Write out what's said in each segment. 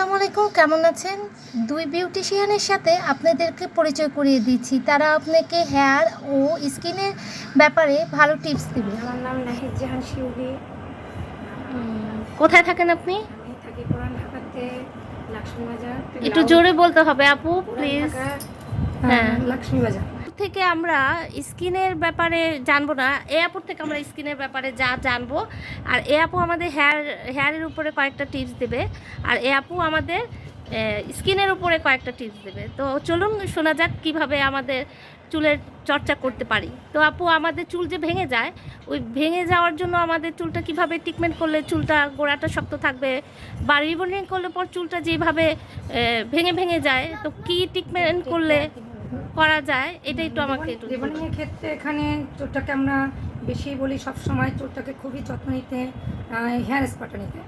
আসসালামু আলাইকুম কেমন আছেন? দুই বিউটিশিয়ানের সাথে আপনাদেরকে পরিচয় করিয়ে দিচ্ছি। তারা আপনাকে হেয়ার ও স্কিনের ব্যাপারে ভালো টিপস দিবে। আমার নাম নাহিদ জাহান শিউলি। কোথায় থাকেন আপনি? আমি থাকি পুরান ঢাকাতে লক্ষ্মী বাজার একটু জোরে বলতে হবে আপু প্লিজ হ্যাঁ। লক্ষ্মী বাজার থেকে আমরা স্কিনের ব্যাপারে জানব না। এ আপুর থেকে আমরা স্কিনের ব্যাপারে যা জানব। আর এ আপু আমাদের হেয়ার হেয়ারের উপরে কয়েকটা টিপস দেবে। আর এ আপু আমাদের স্কিনের উপরে কয়েকটা টিপস দেবে। তো চলুন শোনা যাক কীভাবে আমাদের চুলের চর্চা করতে পারি। তো আপু, আমাদের চুল যে ভেঙে যায়, ওই ভেঙে যাওয়ার জন্য আমাদের চুলটা কীভাবে ট্রিটমেন্ট করলে চুলটা গোড়াটা শক্ত থাকবে? বা রিবনিং করলে পর চুলটা যেভাবে ভেঙে ভেঙে যায়, তো কি ট্রিটমেন্ট করলে করা যায় এটা একটু আমাকে একটু ক্ষেত্রে এখানে চুলটাকে আমরা বেশি বলি সব সময় চুলটাকে খুবই যত্ন নিতে হেয়ার স্পাটা নিতে।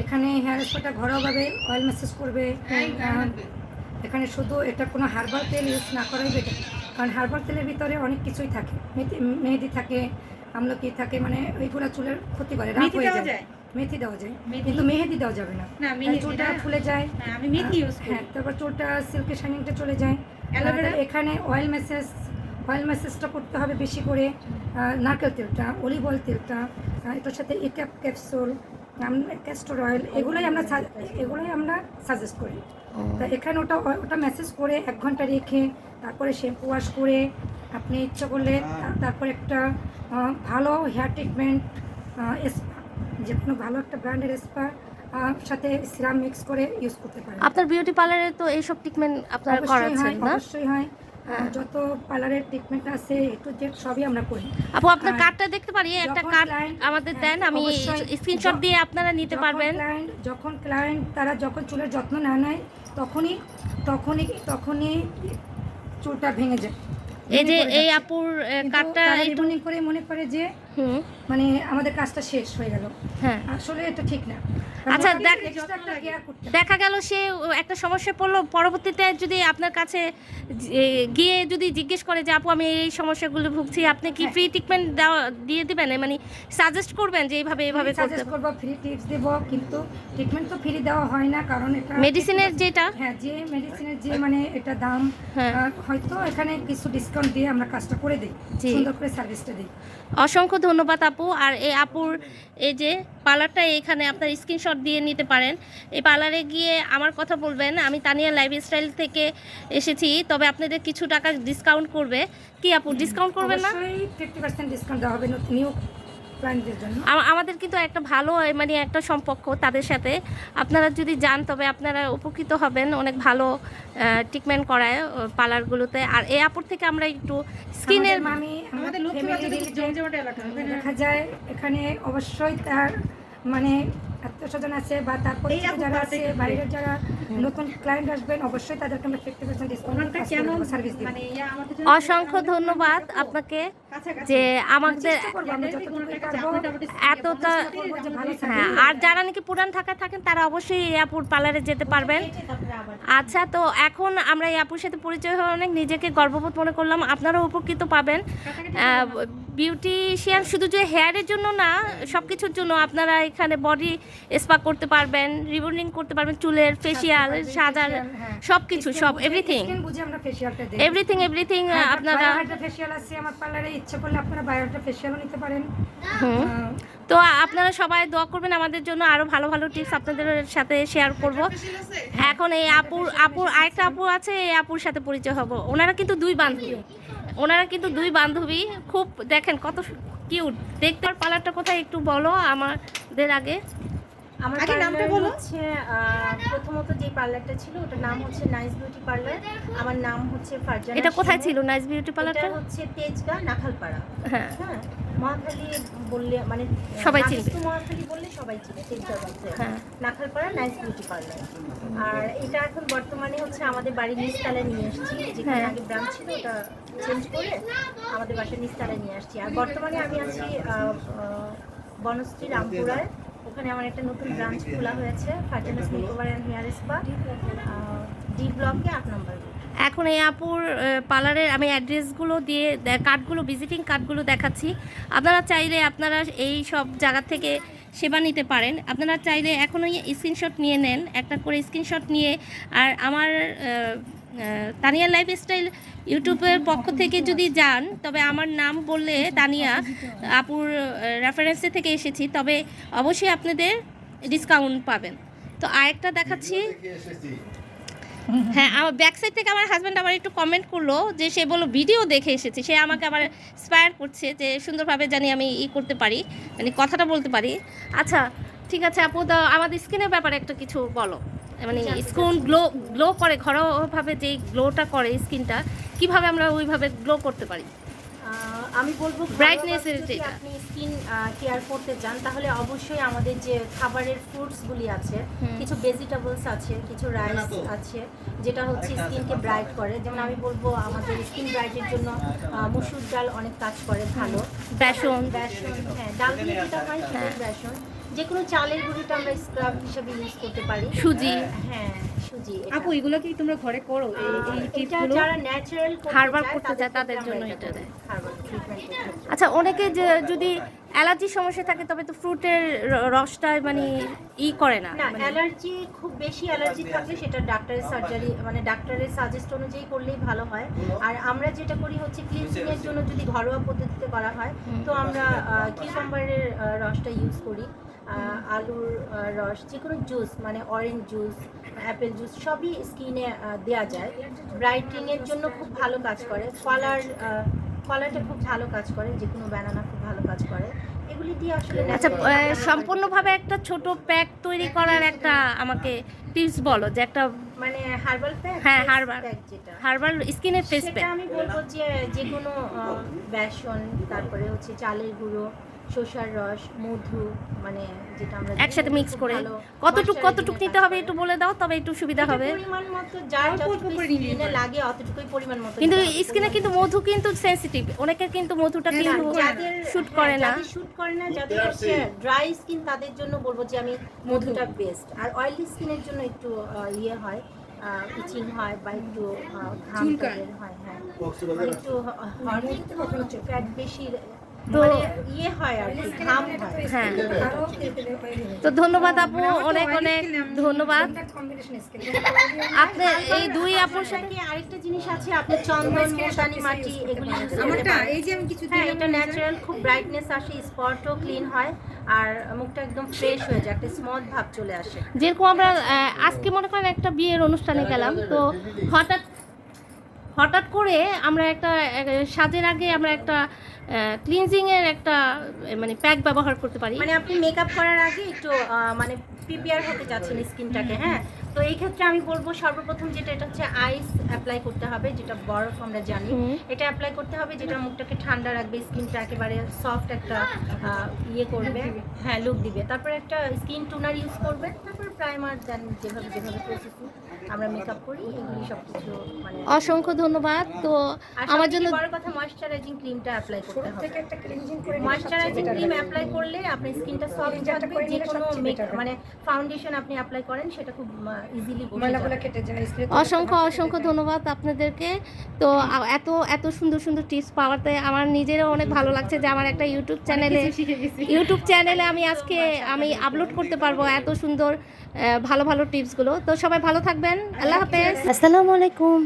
এখানে হেয়ার স্পাটা ঘরোয়াভাবে অয়েল ম্যাসেজ করবে এখানে শুধু এটা কোনো হার্বাল তেল ইউজ না করাই বেটার কারণ হার্বাল তেলের ভিতরে অনেক কিছুই থাকে। মেথি- মেহেদি থাকে আমলকি থাকে মানে ওইগুলো চুলের ক্ষতি করে মেথি হয়ে দেওয়া যায়? মেথি দেওয়া যায়। কিন্তু মেহেদি দেওয়া যাবে না। চুলটা ফুলে যায়। হ্যাঁ, হ্যাঁ তারপর চুলটা সিল্কের শাইনিংটা চলে যায়। এখানে অয়েল ম্যাসেজ অয়েল ম্যাসেজটা করতে হবে বেশি করে নারকেল তেলটা অলিভ অয়েল তেলটা এটার সাথে ইক্যাপ ক্যাপসুল ক্যাস্টর অয়েল এগুলোই আমরা এগুলোই আমরা সাজেস্ট করি। তা এখানে ওটা ওটা মেসেজ করে এক ঘণ্টা রেখে তারপরে শ্যাম্পু ওয়াশ করে আপনি ইচ্ছা করলে তারপর একটা ভালো হেয়ার ট্রিটমেন্ট স্পা যে কোনো ভালো একটা ব্র্যান্ডের স্পা সাথে সিরাম মিক্স করে ইউজ করতে পারেন। আপনার বিউটি পার্লারে তো এইসব ট্রিটমেন্ট আপনারা করাচ্ছেন না? অবশ্যই হয়। যত পার্লারের ট্রিটমেন্ট আছে একটু জেড সবই আমরা করি। আপু আপনার কার্ডটা দেখতে পারি একটা কার্ড আমাদের হ্যাঁ, দেন আমি স্ক্রিনশট দিয়ে আপনারা নিতে পারবেন। যখন ক্লায়েন্ট তারা যখন চুলের যত্ন না নেয় তখনই তখনই তখনই চুলটা ভেঙে যায়। এই যে এই। আপুর একটু রিবনিং করে মনে করে যে মানে আমাদের কাজটা শেষ হয়ে গেল। হ্যাঁ। আসলে এটা ঠিক না। আচ্ছা, দেখ- গেল সে একটা সমস্যা পড়ল পরবর্তীতে যদি আপনার কাছে গিয়ে যদি জিজ্ঞেস করে যে আপু আমি এই সমস্যাগুলো ভুগছি আপনি কি হ্যাঁ। ফ্রি ট্রিটমেন্ট দেওয়া দিয়ে দিবেন মানে সাজেস্ট করবেন যে এইভাবে এইভাবে সাজেস্ট করব ফ্রি টিপস দেব কিন্তু ট্রিটমেন্ট তো ফ্রি দেওয়া হয় না কারণ এটা মেডিসিনের যেটা হ্যাঁ যে মেডিসিনের যে মানে এটা দাম হ্যাঁ। হয়তো এখানে কিছু ডিসকাউন্ট দিয়ে আমরা কাজটা করে দিই। সুন্দর করে সার্ভিসটা দিই অসংখ্য ধন্যবাদ আপু আর এই আপুর এই যে পার্লারটা এখানে আপনার স্ক্রিনশট দিয়ে নিতে পারেন। এই পার্লারে গিয়ে আমার কথা বলবেন, আমি তানিয়া লাইফস্টাইল থেকে এসেছি, তবে আপনাদের কিছু টাকা ডিসকাউন্ট করবে। কি আপু ডিসকাউন্ট করবেন না? ফিফটি পার্সেন্ট ডিসকাউন্ট দেওয়া হবে নিউ ক্লায়েন্টদের জন্য। আমাদের কিন্তু একটা ভালো মানে একটা সম্পর্ক তাদের সাথে। আপনারা যদি যান তবে আপনারা উপকৃত হবেন অনেক ভালো ট্রিটমেন্ট করায় পার্লারগুলোতে। আর এই আপুর থেকে আমরা একটু স্কিনের মানে আমাদের লোকটা family জমজমাট এলাকা ওখানে দেখা যায় এখানে অবশ্যই তার মানে আত্মীয় স্বজন আছে বা তার পরিচিত যারা আছে বাইরের যারা নতুন ক্লায়েন্ট আসবেন অবশ্যই তাদেরকে আমরা ফিফটি পার্সেন্ট ডিসকাউন্ট সার্ভিস দিই মানে ইয়া আমাদের জন্য অসংখ্য ধন্যবাদ আপনাকে যে আমাদের যতটুকু পারব এতটা করব হ্যাঁ আর যারা নাকি পুরান ঢাকায় থাকেন তারা অবশ্যই এই আপুর পার্লারে যেতে পারবেন। আচ্ছা তো এখন আমরা এই আপুর সাথে পরিচয় হয়ে অনেক নিজেকে গর্ববোধ মনে করলাম। আপনারাও উপকৃত পাবেন। বিউটিশিয়ান শুধু যে হেয়ারের জন্য না সব কিছুর জন্য আপনারা এখানে বডি স্পা করতে পারবেন রিবন্ডিং করতে পারবেন চুলের ফেসিয়াল সাজার হ্যাঁ। সব কিছু সব এভরিথিং এভরিথিং এভরিথিং আপনারা ফেসিয়াল আছে আমার পার্লারে ইচ্ছে করলে আপনারা বায়োহাইড্রা ফেসিয়ালও নিতে পারেন। তো আপনারা সবাই দোয়া করবেন আমাদের জন্য আরও ভালো ভালো টিপস আপনাদের সাথে শেয়ার করব। এখন এই আপুর আপুর আরেকটা আপু আছে এই আপুর সাথে পরিচয় হব। ওনারা কিন্তু দুই বান্ধবী। ওনারা কিন্তু দুই বান্ধবী, খুব দেখেন কত কিউট দেখতে পালারটা কোথায় একটু বলো আমাদের আগে। আমার আগে নামটা বলো। হচ্ছে প্রথমত যে পার্লারটা ছিল ওটার নাম হচ্ছে নাইস বিউটি পার্লার আমার নাম হচ্ছে ফারজানা এটা কোথায় ছিল নাইস বিউটি পার্লারটা এটা হচ্ছে তেজগাঁ নাখালপাড়া। হ্যাঁ। হ্যাঁ মহাখালী বললে মানে সবাই চিনবে। মহাখালী বললে সবাই চিনে তেজগাঁ হ্যাঁ। নাখালপাড়া নাইস বিউটি পার্লার আর এটা এখন বর্তমানে হচ্ছে আমাদের বাড়ির নিচতলায় নিয়ে এসেছি যেখানে হ্যাঁ। আগে ব্রাঞ্চ ছিল ওটা চেঞ্জ করে আমাদের বাসার নিচতলায় নিয়ে আসছি। আর বর্তমানে আমি আছি বনশ্রী রামপুরায়। ওখানে আমার একটা নতুন ব্রাঞ্চ খোলা হয়েছে ফার্জেনাস makeover and hair spa D ব্লকে আট নম্বর এখন এই আপুর পার্লারের আমি অ্যাড্রেসগুলো দিয়ে কার্ডগুলো ভিজিটিং কার্ডগুলো দেখাচ্ছি। আপনারা চাইলে আপনারা এই সব জায়গা থেকে সেবা নিতে পারেন। আপনারা চাইলে এখনই স্ক্রিনশট নিয়ে নেন, একটা করে স্ক্রিনশট নিয়ে। আর আমার তানিয়া লাইফস্টাইল ইউটিউবের পক্ষ থেকে যদি যান, তবে আমার নাম বললে তানিয়া, আপুর রেফারেন্সে থেকে এসেছি, তবে অবশ্যই আপনাদের ডিসকাউন্ট পাবেন। তো আরেকটা দেখাচ্ছি। হ্যাঁ আমার ব্যাক সাইড থেকে আমার হাজব্যান্ড আবার একটু কমেন্ট করল, যে সে বলল ভিডিও দেখে এসেছে। সে আমাকে আবার ইন্সপায়ার করছে যে সুন্দরভাবে জানি আমি ই করতে পারি মানে কথাটা বলতে পারি। আচ্ছা ঠিক আছে আপু আমাদের স্কিনের ব্যাপারে একটা কিছু বলো। মানে স্কিন গ্লো গ্লো করে ঘরোয়াভাবে যে গ্লোটা করে স্কিনটা কীভাবে আমরা ওইভাবে গ্লো করতে পারি? আমি বলব যদি যেটা। আপনি স্কিন কেয়ার করতে চান তাহলে অবশ্যই আমাদের যে খাবারের ফ্রুটসগুলি আছে কিছু ভেজিটেবলস আছে কিছু রাইস আছে যেটা হচ্ছে স্কিনকে ব্রাইট করে। যেমন আমি বলব আমাদের স্কিন ব্রাইটের জন্য আহ, মসুর ডাল অনেক কাজ করে ভালো। বেসন। বেসন হ্যাঁ ডাল দিয়ে যেটা হয় সেটা হ্যাঁ। বেসন। যে কোনো চালের গুঁড়িটা আমরা স্ক্রাব হিসেবে ইউজ করতে পারি। সুজি। হ্যাঁ সুজি আপু এগুলো কি তোমরা ঘরে করো? এই এটা যারা ন্যাচারাল Herbal করতে চায় তাদের জন্য এটা দেয়। আচ্ছা অনেকে যে যদি অ্যালার্জির সমস্যা থাকে তবে তো ফ্রুটের রসটা মানে ই করে না। না অ্যালার্জি খুব বেশি অ্যালার্জি থাকলে সেটা ডাক্তারের সার্জারি মানে ডাক্তারের সাজেস্ট অনুযায়ী করলেই ভালো হয়। আর আমরা যেটা করি হচ্ছে ক্লিনজিং এর জন্য যদি ঘরোয়া পদ্ধতিতে করা হয় তো আমরা কিউকাম্বারের রসটা ইউজ করি। আলুর রস যে কোনো জুস মানে অরেঞ্জ জুস অ্যাপেল জুস সবই স্কিনে দেওয়া যায়। ব্রাইটিং এর জন্য খুব ভালো কাজ করে। কলার কলারটা খুব ভালো কাজ করে। যে কোনো ব্যানানা খুব ভালো কাজ করে। এগুলি দিয়ে আসলে আচ্ছা সম্পূর্ণভাবে একটা ছোট প্যাক তৈরি করার একটা আমাকে টিপস বলো যে একটা মানে হার্বাল প্যাক হ্যাঁ। প্যাক যেটা। হার্বাল স্কিনের ফেস প্যাক আমি বলব যে যে কোনো বেসন তারপরে হচ্ছে চালের গুঁড়ো শসার রস মধু মানে যেটা আমরা একসাথে মিক্স করে কতটুক কতটুক নিতে হবে একটু বলে দাও তবে একটু সুবিধা হবে। পরিমাণ মতো যার যতটুকু স্কিনে লাগে অতটুকুই পরিমাণ মতো কিন্তু স্কিনে কিন্তু মধু কিন্তু সেনসিটিভ অনেকে কিন্তু মধুটা হ্যাঁ, কিন্তু যাদের শুট করে না। যাদের শুট করে না যাদের হচ্ছে ড্রাই স্কিন তাদের জন্য বলব যে আমি মধুটা বেস্ট আর অয়েলি স্কিনের জন্য একটু ইয়ে হয় ইচিং হয় বা একটু ঘাম হয় হ্যাঁ। একটু ফ্যাট বেশি তো- মানে ইয়ে হয় আর হয়। তো ধন্যবাদ আপু মানে অনেক অনেক ধন্যবাদ। আপনি এই দুই আপুর সাথে আরেকটা জিনিস আছে আপনি চন্দন মোটানি মাটি এগুলি আমারটা এই যে আমি কিছু হ্যাঁ এটা ন্যাচারাল খুব ব্রাইটনেস আসে স্পটও ক্লিন হয় আর মুখটা একদম ফ্রেশ হয়ে যায় একটা স্মথ ভাব চলে আসে। যেরকম আমরা আজকে মনে করেন একটা বিয়ের অনুষ্ঠানে গেলাম তো হঠাৎ হঠাৎ করে আমরা একটা সাজের আগে আমরা একটা ক্লিনজিং এর একটা মানে প্যাক ব্যবহার করতে পারি। মানে আপনি মেকআপ করার আগে একটু মানে প্রিপেয়ার হতে যাচ্ছেন স্কিনটাকে হ্যাঁ? তো এই ক্ষেত্রে আমি বলব সর্বপ্রথম যেটা এটা হচ্ছে আইস অ্যাপ্লাই করতে হবে যেটা বরফ আমরা জানি। এটা অ্যাপ্লাই করতে হবে যেটা মুখটাকে ঠান্ডা রাখবে স্কিনটা একেবারে সফট একটা ইয়ে করবে হ্যাঁ লুক দিবে। তারপর একটা স্কিন টুনার ইউজ করবে তারপর প্রাইমার দেন যেভাবে যেভাবে প্রসেসিং আমরা মেকআপ করি এগুলি সব কিছু মানে অসংখ্য ধন্যবাদ। তো আমার জন্য বড় কথা ময়শ্চারাইজিং ক্রিমটা অ্যাপ্লাই করতে হবে। একটা cleansing করে ময়শ্চারাইজিং ক্রিম অ্যাপ্লাই করলে আপনার স্কিনটা সফট থাকবে যে কোনো। মানে ফাউন্ডেশন আপনি অ্যাপ্লাই করেন সেটা খুব ইজিলি বসে ময়লাগুলো কেটে যায় অসংখ্য অসংখ্য ধন্যবাদ আপনাদেরকে। তো এত এত সুন্দর সুন্দর টিপস পাওয়াতে আমার নিজেরও অনেক ভালো লাগছে যে আমার একটা ইউটিউব চ্যানেলে ইউটিউব চ্যানেলে আমি আজকে আমি আপলোড করতে পারব এত সুন্দর ভালো ভালো টিপসগুলো। তো সবাই ভালো থাকবেন। আল্লাহ হাফেজ। আসসালামু আলাইকুম।